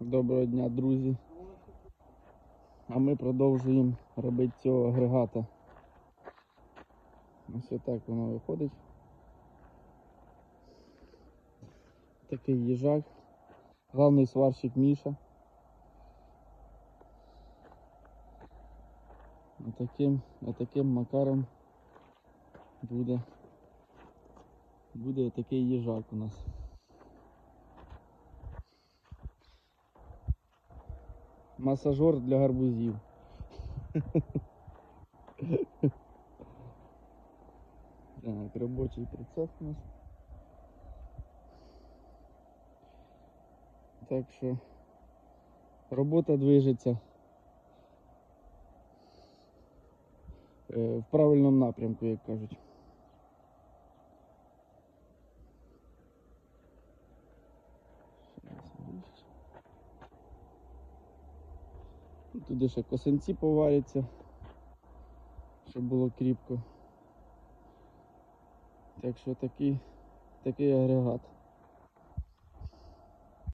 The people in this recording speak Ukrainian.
Доброго дня, друзі. А ми продовжуємо робити цього агрегата. Ось отак воно виходить. Такий їжак. Главний сварщик Міша. Отаким, отаким макаром буде, буде такий їжак у нас. Масажер для гарбузів. Так, робочий процес у нас. Так що робота движеться е, в правильному напрямку, як кажуть. Туди ще косинці поваряться, щоб було кріпко. Так що такий, такий агрегат.